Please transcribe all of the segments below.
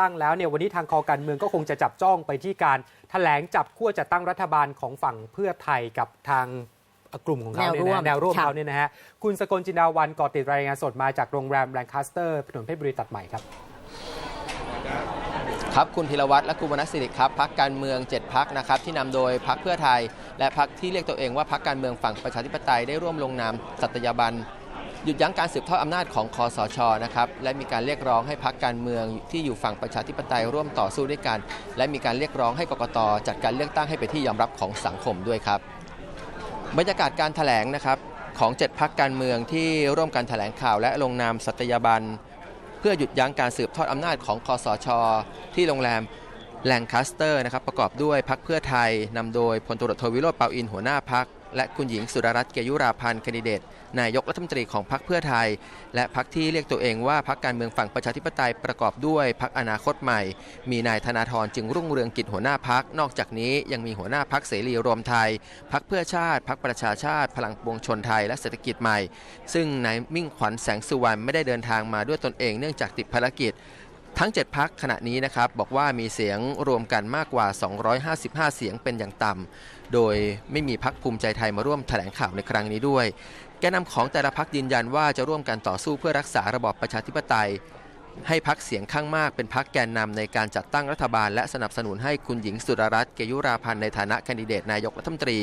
ตั้งแล้วเนี่ยวันนี้ทางคอการเมืองก็คงจะจับจ้องไปที่การแถลงจับขั้วจัดตั้งรัฐบาลของฝั่งเพื่อไทยกับทางกลุ่มของเขาเนี่ยแนวร่วมนะแนวร่วมค่ะเขาเนี่ยนะฮะคุณสกลจินดาวันก่อติดรายงานสดมาจากโรงแรมแลงคาสเตอร์ถนนเพชรบุรีตัดใหม่ครับครับคุณธีรวัตรและคุณวรรณศิริครับพักการเมือง 7พักนะครับที่นำโดยพักเพื่อไทย และพักที่เรียกตัวเองว่าพักการเมืองฝั่งประชาธิปไตยได้ร่วมลงนามสัตยาบัน หยุดยั้งการสืบทอดอำนาจของคอสชนะครับและมีการเรียกร้องให้พักการเมืองที่อยู่ฝั่งประชาธิปไตยร่วมต่อสู้ด้วยกัน และมีการเรียกร้องให้กกตจัดการเลือกตั้งให้เป็นที่ยอมรับของสังคมด้วยครับ บรรยากาศการถแถลงนะครับของ 7 พักการเมืองที่ร่วมกันแถลงข่าวและลงนามสัตยาบัน เพื่อหยุดยั้งการสืบทอดอำนาจของคอสช ที่โรงแรมแลงคาสเตอร์นะครับประกอบด้วยพักเพื่อไทยนำโดยพลตรวจโทวิโรจน์เปาอินหัวหน้าพักและคุณหญิงสุดารัตน์เกยุราพันธ์คนดิเดต นายกรัฐมนตรีของพรรคเพื่อไทย และพรรคที่เรียกตัวเองว่าพรรคการเมืองฝั่งประชาธิปไตยประกอบด้วยพรรคอนาคตใหม่ มีนายธนาธรจึงรุ่งเรืองกิจหัวหน้าพรรคนอกจากนี้ยังมีหัวหน้าพรรคเสรีรวมไทยพรรคเพื่อชาติพรรคประชาชาติ พลังปวงชนไทยและเศรษฐกิจใหม่ ซึ่งนายมิ่งขวัญแสงสุวรรณไม่ได้เดินทางมาด้วยตนเองเนื่องจากติดภารกิจ ทั้ง 7 พักขณะนี้นะครับบอกว่ามีเสียงรวมกันมากกว่า 255 เสียงเป็นอย่างต่ำโดยไม่มีพักภูมิใจไทยมาร่วมแถลงข่าวในครั้งนี้ด้วย แกนนำของแต่ละพักยืนยันว่าจะร่วมกันต่อสู้เพื่อรักษาระบอบประชาธิปไตย ให้พักเสียงข้างมากเป็นพักแกนนำในการจัดตั้งรัฐบาล และสนับสนุนให้คุณหญิงสุดารัตน์เกยุราพันธ์ในฐานะแคนดิเดตนายกรัฐมนตรี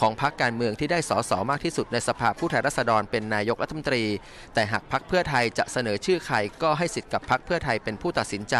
ของพักการเมืองที่ได้สสมากที่สุดในสภาผู้แทนราษฎรเป็นนายกรัฐมนตรี แต่หากพักเพื่อไทยจะเสนอชื่อใครก็ให้สิทธิ์กับพักเพื่อไทยเป็นผู้ตัดสินใจ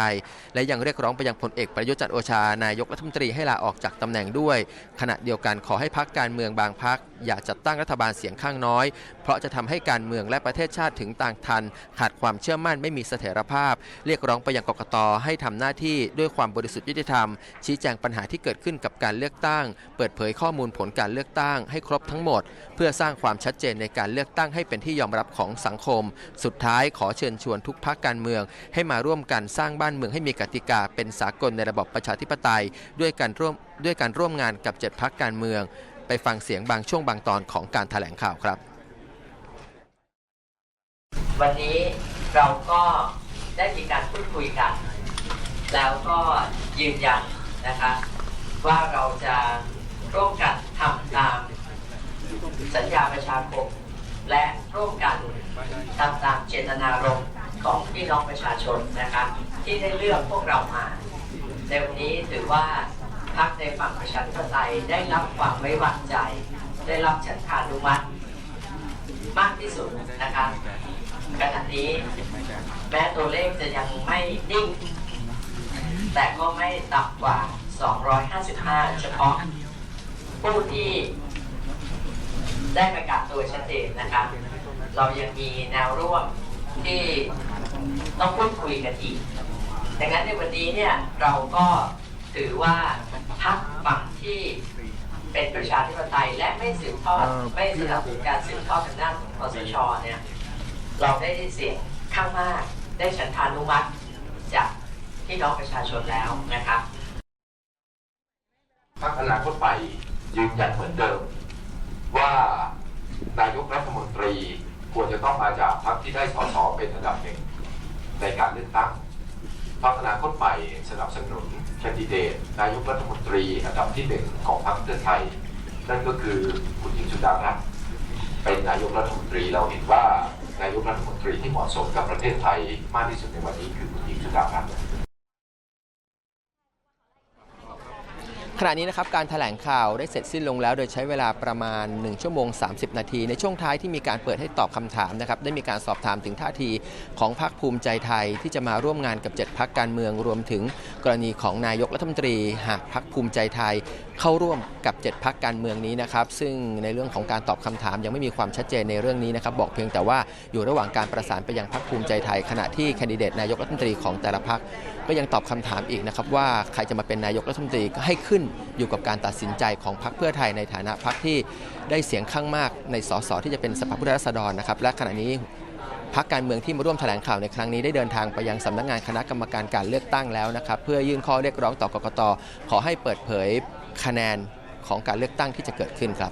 และยังเรียกร้องไปยังพลเอกประยุทธ์จันทร์โอชานายกรัฐมนตรีให้ลาออกจากตำแหน่งด้วย ขณะเดียวกันขอให้พักการเมืองบางพัก อย่าจัดตั้งรัฐบาลเสียงข้างน้อย เพราะจะทำให้การเมืองและประเทศชาติถึงต่างทัน ขาดความเชื่อมั่นไม่มีเสถียรภาพ เรียกร้องไปยังกกตให้ทำหน้าที่ด้วยความบริสุทธิ์ยุติธรรม ชี้แจงปัญหาที่เกิดขึ้นกับการเลือกตั้ง เปิดเผยข้อมูลผลการเลือกตั้งให้ครบทั้งหมด เพื่อสร้างความชัดเจนในการเลือกตั้งให้เป็นที่ยอมรับของสังคม สุดท้ายขอเชิญชวนทุกพักการเมือง ให้มาร่วมกันสร้างบ้านเมืองให้มีกติกาเป็นสากลในระบบประชาธิปไตย ด้วยการร่วมด้วยการร่วมงานกับเจ็ดพักการเมือง ไปฟังเสียงบางช่วงบางตอนของการแถลงข่าวครับ วันนี้เราก็ได้มีการพูดคุยกัน แล้วก็ยืนยันนะคะว่าเราจะร่วมกันทำตามสัญญาประชาคม และร่วมกันทำตามเจตนารมณ์ของพี่น้องประชาชนนะคะที่ได้เลือกพวกเรามาในวันนี้ถือว่า รรคในฝั่งประชาธิปไตยได้รับความไว้วางใจ ได้รับฉันทานุมัติมากที่สุดนะคะขณะนี้แม้ตัวเลขจะยังไม่นิ่ง แต่ก็ไม่ต่ำกว่า 255 เฉพาะ ผู้ที่ได้ประกาศตัวชัดเจนนะคะเรายังมีแนวร่วมที่ต้องพูดคุยกันอีกดังนั้นในวันนี้เนี่ยเราก็ ถือว่าพักฝั่งที่เป็นประชาธิปไตยและไม่สืบทอดไม่สนับสนุนการสืบทอดอำนาจของคอสชเนี่ยเราได้เสียงข้างมากได้ฉันทานุมัติจากพี่น้องประชาชนแล้วนะครับพรรคอนาคตใหม่ยืนยันเหมือนเดิม ว่านายกรัฐมนตรีควรจะต้องมาจากพรรคที่ได้สสเป็นอันดับหนึ่งในการเลือกตั้ง พรรคอนาคตใหม่สนับสนุนแคนดิเดต นายกรัฐมนตรีอันดับที่หนึ่งของพรรคเพื่อไทย นั่นก็คือคุณหญิงสุดารัตน์เป็นนายกรัฐมนตรีเราเห็นว่านายกรัฐมนตรีที่เหมาะสมกับประเทศไทยมากที่สุดในวันนี้คือคุณหญิงสุดารัตน์ ขณะนี้นะครับการแถลงข่าวได้เสร็จสิ้นลงแล้ว โดยใช้เวลาประมาณ 1 ชั่วโมง 30 นาที ในช่วงท้ายที่มีการเปิดให้ตอบคำถามนะครับได้มีการสอบถามถึงท่าทีของพรรคภูมิใจไทยที่จะมาร่วมงานกับ 7 พักการเมืองรวมถึงกรณีของนายกรัฐมนตรี หากพรรคภูมิใจไทย เข้าร่วมกับ 7 พักการเมืองนี้นะครับ ซึ่งในเรื่องของการตอบคำถามยังไม่มีความชัดเจนในเรื่องนี้นะครับ บอกเพียงแต่ว่าอยู่ระหว่างการประสานไปยังพรรคภูมิใจไทย ขณะที่แคนดิเดตนายกรัฐมนตรีของแต่ละพรรคก็ยังตอบคำถามอีกนะครับว่าใครจะมาเป็นนายกรัฐมนตรีก็ให้ขึ้นอยู่กับการตัดสินใจของพรรคเพื่อไทยในฐานะพรรคที่ได้เสียงข้างมากในสสที่จะเป็นสภาผู้แทนราษฎรนะครับและขณะนี้พรรคการเมืองที่มาร่วมแถลงข่าวในครั้งนี้ได้เดินทางไปยังสำนักงานคณะกรรมการการเลือกตั้งแล้วนะครับ เพื่อยื่นข้อเรียกร้องต่อกกตขอให้เปิดเผย คะแนนของการเลือกตั้งที่จะเกิดขึ้นครับ